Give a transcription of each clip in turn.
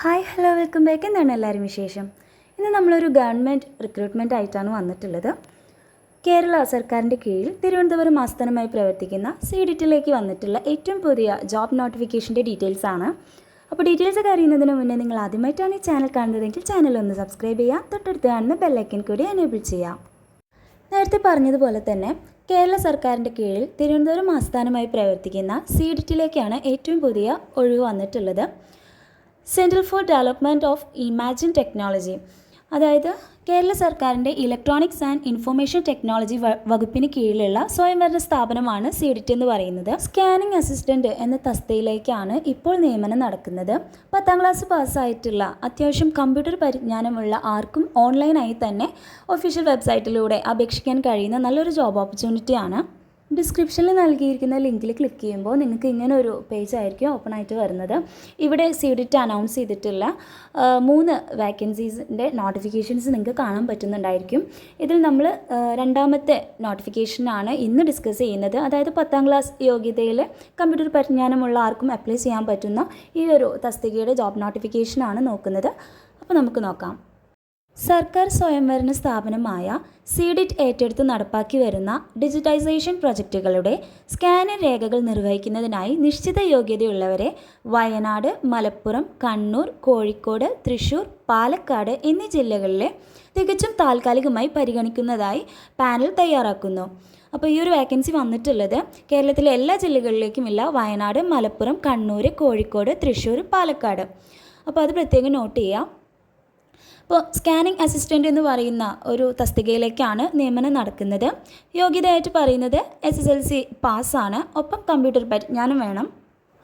Hi hello welcome back. എന്താണ് എല്ലാവരും വിശേഷം? ഇന്ന് നമ്മളൊരു ഗവൺമെന്റ് റിക്രൂട്ട്മെന്റ് ആയിട്ടാണ് വന്നിട്ടുള്ളത്. കേരള സർക്കാരിന്റെ കീഴിൽ തിരുവനന്തപുരം ആസ്ഥാനമായി പ്രവർത്തിക്കുന്ന സി ഡിറ്റിലേക്ക് വന്നിട്ടുള്ള ഏറ്റവും പുതിയ ജോബ് നോട്ടിഫിക്കേഷന്റെ ഡീറ്റെയിൽസ് ആണ് അപ്പോൾ ഡീറ്റെയിൽസ് ഒക്കെ അറിയുന്നതിന് മുന്നേ നിങ്ങൾ ആദ്യമായിട്ടാണ് ഈ ചാനൽ കാണുന്നതെങ്കിൽ ചാനൽ ഒന്ന് സബ്സ്ക്രൈബ് ചെയ്യാം തൊട്ടടുത്ത് കാണുന്ന ബെല്ലൈക്കൻ കൂടി എനേബിൾ ചെയ്യാം നേരത്തെ പറഞ്ഞതുപോലെ തന്നെ കേരള സർക്കാരിന്റെ കീഴിൽ തിരുവനന്തപുരം ആസ്ഥാനമായി പ്രവർത്തിക്കുന്ന സി ഡിറ്റിലേക്കാണ് ഏറ്റവും പുതിയ ഒഴിവ് വന്നിട്ടുള്ളത്. Central for development of imaging technology അതായത് കേരള സർക്കാരിന്റെ ഇലക്ട്രോണിക്സ് ആൻഡ് ഇൻഫർമേഷൻ ടെക്നോളജി വകുപ്പിന് കീഴിലുള്ള സ്വയംഭരണ സ്ഥാപനമാണ് സിഡിറ്റ് എന്ന് പറയുന്നത്. സ്കാനിംഗ് അസിസ്റ്റന്റ് എന്ന തസ്തയിലേക്കാണ് ഇപ്പോൾ നിയമനം നടക്കുന്നത്. പത്താം ക്ലാസ് പാസ്സായിട്ടുള്ള അത്യാവശ്യം കമ്പ്യൂട്ടർ പരിജ്ഞാനമുള്ള ആർക്കും ഓൺലൈനായി തന്നെ ഒഫീഷ്യൽ വെബ്സൈറ്റിലൂടെ അപേക്ഷിക്കാൻ കഴിയുന്ന നല്ലൊരു ജോബ് ഓപ്പർച്യൂണിറ്റിയാണ് ഡിസ്ക്രിപ്ഷനിൽ നൽകിയിരിക്കുന്ന ലിങ്കിൽ ക്ലിക്ക് ചെയ്യുമ്പോൾ നിങ്ങൾക്ക് ഇങ്ങനെ ഒരു പേജ് ആയിരിക്കും ഓപ്പൺ ആയിട്ട് വരുന്നത്. ഇവിടെ സിഡിറ്റ് അനൗൺസ് ചെയ്തിട്ടുള്ള മൂന്ന് വാക്കൻസീസിന്റെ നോട്ടിഫിക്കേഷൻസ് നിങ്ങൾക്ക് കാണാൻ പറ്റുന്നുണ്ടായിരിക്കും. ഇതിൽ നമ്മൾ രണ്ടാമത്തെ നോട്ടിഫിക്കേഷനാണ് ഇന്ന് ഡിസ്കസ് ചെയ്യുന്നത്. അതായത് പത്താം ക്ലാസ് യോഗ്യതയിൽ കമ്പ്യൂട്ടർ പരിജ്ഞാനമുള്ള ആർക്കും അപ്ലൈ ചെയ്യാൻ പറ്റുന്ന ഈ ഒരു തസ്തികയുടെ ജോബ് നോട്ടിഫിക്കേഷനാണ് നോക്കുന്നത്. അപ്പോൾ നമുക്ക് നോക്കാം. സർക്കാർ സ്വയംഭരണ സ്ഥാപനമായ സിഡിറ്റ് ഏറ്റെടുത്ത് നടപ്പാക്കി വരുന്ന ഡിജിറ്റൈസേഷൻ പ്രൊജക്റ്റുകളുടെ സ്കാനർ രേഖകൾ നിർവഹിക്കുന്നതിനായി നിശ്ചിത യോഗ്യതയുള്ളവരെ വയനാട് മലപ്പുറം കണ്ണൂർ കോഴിക്കോട് തൃശൂർ പാലക്കാട് എന്നീ ജില്ലകളിലെ തികച്ചും താൽക്കാലികമായി പരിഗണിക്കുന്നതായി പാനൽ തയ്യാറാക്കുന്നു. അപ്പോൾ ഈ ഒരു വേക്കൻസി വന്നിട്ടുള്ളത് കേരളത്തിലെ എല്ലാ ജില്ലകളിലേക്കുമില്ല. വയനാട് മലപ്പുറം കണ്ണൂർ കോഴിക്കോട് തൃശ്ശൂർ പാലക്കാട്. അപ്പോൾ അത് പ്രത്യേകം നോട്ട് ചെയ്യാം ഇപ്പോൾ സ്കാനിംഗ് അസിസ്റ്റന്റ് എന്ന് പറയുന്ന ഒരു തസ്തികയിലേക്കാണ് നിയമനം നടക്കുന്നത്. യോഗ്യതയായിട്ട് പറയുന്നത് എസ് എസ് എൽ സി പാസ്സാണ് ഒപ്പം കമ്പ്യൂട്ടർ പരിജ്ഞാനം വേണം.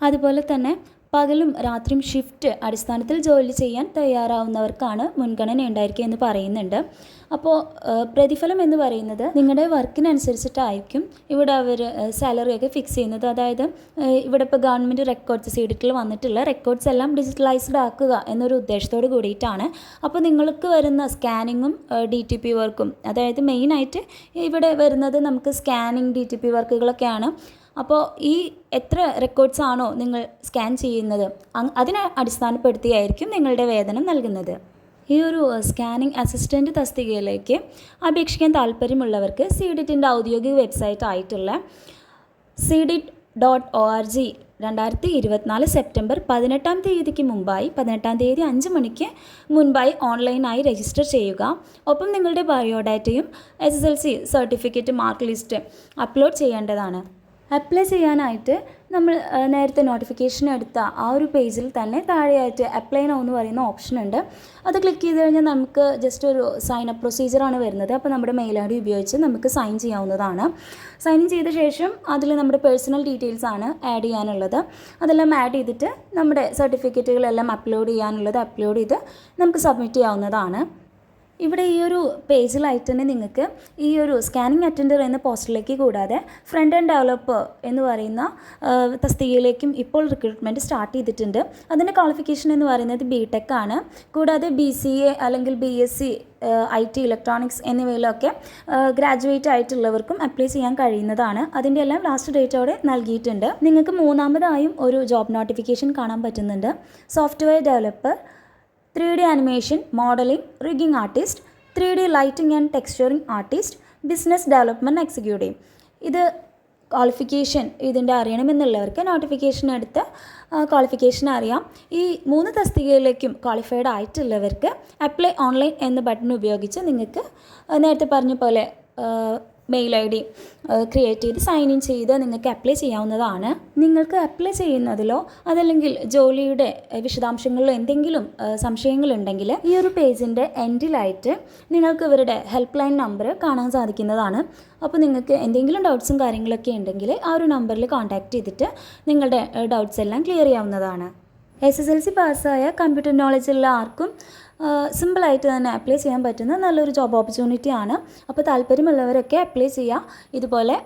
അതുപോലെ തന്നെ പകലും രാത്രിയും ഷിഫ്റ്റ് അടിസ്ഥാനത്തിൽ ജോലി ചെയ്യാൻ തയ്യാറാവുന്നവർക്കാണ് മുൻഗണന ഉണ്ടായിരിക്കുക എന്ന് പറയുന്നുണ്ട്. അപ്പോൾ പ്രതിഫലം എന്ന് പറയുന്നത് നിങ്ങളുടെ വർക്കിനനുസരിച്ചിട്ടായിരിക്കും ഇവിടെ അവർ സാലറിയൊക്കെ ഫിക്സ് ചെയ്യുന്നത്. അതായത് ഇവിടെ ഇപ്പോൾ ഗവൺമെന്റ് റെക്കോർഡ്സ് സീഡിറ്റിൽ വന്നിട്ടുള്ള റെക്കോർഡ്സ് എല്ലാം ഡിജിറ്റലൈസ്ഡ് ആക്കുക എന്നൊരു ഉദ്ദേശത്തോട് കൂടിയിട്ടാണ്. അപ്പോൾ നിങ്ങൾക്ക് വരുന്ന സ്കാനിങ്ങും ഡി ടി പി വർക്കും അതായത് മെയിനായിട്ട് ഇവിടെ വരുന്നത് നമുക്ക് സ്കാനിങ് ഡി ടി പി വർക്കുകളൊക്കെയാണ് അപ്പോൾ ഈ എത്ര റെക്കോർഡ്സ് ആണോ നിങ്ങൾ സ്കാൻ ചെയ്യുന്നത്? അതിനെ അടിസ്ഥാനപ്പെടുത്തിയായിരിക്കും നിങ്ങളുടെ വേതനം നൽകുന്നത്. ഈ ഒരു സ്കാനിംഗ് അസിസ്റ്റന്റ് തസ്തികയിലേക്ക് അപേക്ഷിക്കാൻ താല്പര്യമുള്ളവർക്ക് സി ഡിറ്റിന്റെ ഔദ്യോഗിക വെബ്സൈറ്റ് ആയിട്ടുള്ള C DIT dot O R G രണ്ടായിരത്തി ഇരുപത്തിനാല് സെപ്റ്റംബർ പതിനെട്ടാം തീയതിക്ക് മുമ്പായി പതിനെട്ടാം തീയതി അഞ്ച് മണിക്ക് മുൻപായി ഓൺലൈനായി രജിസ്റ്റർ ചെയ്യുക. ഒപ്പം നിങ്ങളുടെ ബയോഡാറ്റയും S S L C certificate mark list upload ചെയ്യേണ്ടതാണ്. അപ്ലൈ ചെയ്യാനായിട്ട് നമ്മൾ നേരത്തെ നോട്ടിഫിക്കേഷൻ എടുത്ത ആ ഒരു പേജിൽ തന്നെ താഴെയായിട്ട് അപ്ലൈ നോ എന്ന് പറയുന്ന ഓപ്ഷൻ ഉണ്ട്. അത് ക്ലിക്ക് ചെയ്ത് കഴിഞ്ഞാൽ നമുക്ക് ജസ്റ്റ് ഒരു സൈൻ അപ്പ് പ്രൊസീജിയറാണ് വരുന്നത്. അപ്പോൾ നമ്മുടെ മെയിൽ ഐ ഡി ഉപയോഗിച്ച് നമുക്ക് സൈൻ ചെയ്യാവുന്നതാണ്. സൈൻ ഇൻ ചെയ്ത ശേഷം അതിൽ നമ്മുടെ പേഴ്സണൽ ഡീറ്റെയിൽസ് ആണ് ആഡ് ചെയ്യാനുള്ളത്. അതെല്ലാം ആഡ് ചെയ്തിട്ട് നമ്മുടെ സർട്ടിഫിക്കറ്റുകളെല്ലാം അപ്ലോഡ് ചെയ്യാനുള്ളത് അപ്ലോഡ് ചെയ്ത് നമുക്ക് സബ്മിറ്റ് ചെയ്യാവുന്നതാണ്. ഇവിടെ ഈ ഒരു പേജിലായിട്ട് തന്നെ നിങ്ങൾക്ക് ഈ ഒരു സ്കാനിങ് അറ്റൻഡർ എന്ന പോസ്റ്റിലേക്ക് കൂടാതെ ഫ്രണ്ട് ആൻഡ് ഡെവലപ്പർ എന്ന് പറയുന്ന തസ്തികയിലേക്കും ഇപ്പോൾ റിക്രൂട്ട്മെന്റ് സ്റ്റാർട്ട് ചെയ്തിട്ടുണ്ട്. അതിന്റെ ക്വാളിഫിക്കേഷൻ എന്ന് പറയുന്നത് ബി ടെക് ആണ്. കൂടാതെ ബി സി എ അല്ലെങ്കിൽ B S C I T electronics എന്നിവയിലൊക്കെ graduate ആയിട്ടുള്ളവർക്കും അപ്ലൈ ചെയ്യാൻ കഴിയുന്നതാണ്. അതിന്റെ എല്ലാം ലാസ്റ്റ് ഡേറ്റ് അവിടെ നൽകിയിട്ടുണ്ട്. നിങ്ങൾക്ക് മൂന്നാമതായും ഒരു ജോബ് നോട്ടിഫിക്കേഷൻ കാണാൻ പറ്റുന്നുണ്ട്. Software developer three D animation modelling rigging artist three D lighting and texturing artist business development executive. ഇത് ക്വാളിഫിക്കേഷൻ ഇതിന്റെ അറിയണമെന്നുള്ളവർക്ക് നോട്ടിഫിക്കേഷൻ എടുത്ത് ക്വാളിഫിക്കേഷൻ അറിയാം. ഈ മൂന്ന് തസ്തികയിലേക്കും ക്വാളിഫൈഡ് ആയിട്ടുള്ളവർക്ക് അപ്ലൈ ഓൺലൈൻ എന്ന ബട്ടൺ ഉപയോഗിച്ച് നിങ്ങൾക്ക് നേരത്തെ പറഞ്ഞ പോലെ മെയിൽ ഐ ഡി ക്രിയേറ്റ് ചെയ്ത് സൈൻ ഇൻ ചെയ്ത് നിങ്ങൾക്ക് അപ്ലൈ ചെയ്യാവുന്നതാണ്. നിങ്ങൾക്ക് അപ്ലൈ ചെയ്യുന്നതിലോ അതല്ലെങ്കിൽ ജോലിയുടെ വിശദാംശങ്ങളിലോ എന്തെങ്കിലും സംശയങ്ങളുണ്ടെങ്കിൽ ഈ ഒരു പേജിന്റെ എൻഡിലായിട്ട് നിങ്ങൾക്ക് ഇവരുടെ ഹെൽപ്പ് ലൈൻ നമ്പർ കാണാൻ സാധിക്കുന്നതാണ്. അപ്പോൾ നിങ്ങൾക്ക് എന്തെങ്കിലും ഡൗട്ട്സും കാര്യങ്ങളൊക്കെ ഉണ്ടെങ്കിൽ ആ ഒരു നമ്പറിൽ കോൺടാക്റ്റ് ചെയ്തിട്ട് നിങ്ങളുടെ ഡൗട്ട്സ് എല്ലാം ക്ലിയർ ചെയ്യാവുന്നതാണ്. എസ് എസ് എൽ സി പാസ്സായ കമ്പ്യൂട്ടർ നോളജുള്ള ആർക്കും സിമ്പിളായിട്ട് തന്നെ അപ്ലൈ ചെയ്യാൻ പറ്റുന്ന നല്ലൊരു ജോബ് ഓപ്പർച്യൂണിറ്റി ആണ്. അപ്പോൾ താല്പര്യമുള്ളവരൊക്കെ അപ്ലൈ ചെയ്യുക ഇതുപോലെ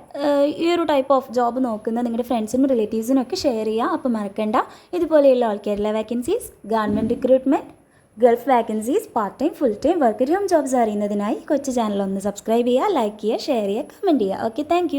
ഈ ഒരു ടൈപ്പ് ഓഫ് ജോബ് നോക്കുന്ന നിങ്ങളുടെ ഫ്രണ്ട്സിനും റിലേറ്റീവ്സിനും ഒക്കെ ഷെയർ ചെയ്യുക അപ്പോൾ മറക്കണ്ട. ഇതുപോലെയുള്ള all Kerala vacancies government recruitment Gulf vacancies part time full time work home jobs അറിയുന്നതിനായി കൊച്ചു ചാനൽ ഒന്ന് സബ്സ്ക്രൈബ് ചെയ്യുക ലൈക്ക് ചെയ്യുക ഷെയർ ചെയ്യുക കമന്റ് ചെയ്യുക ഓക്കെ താങ്ക്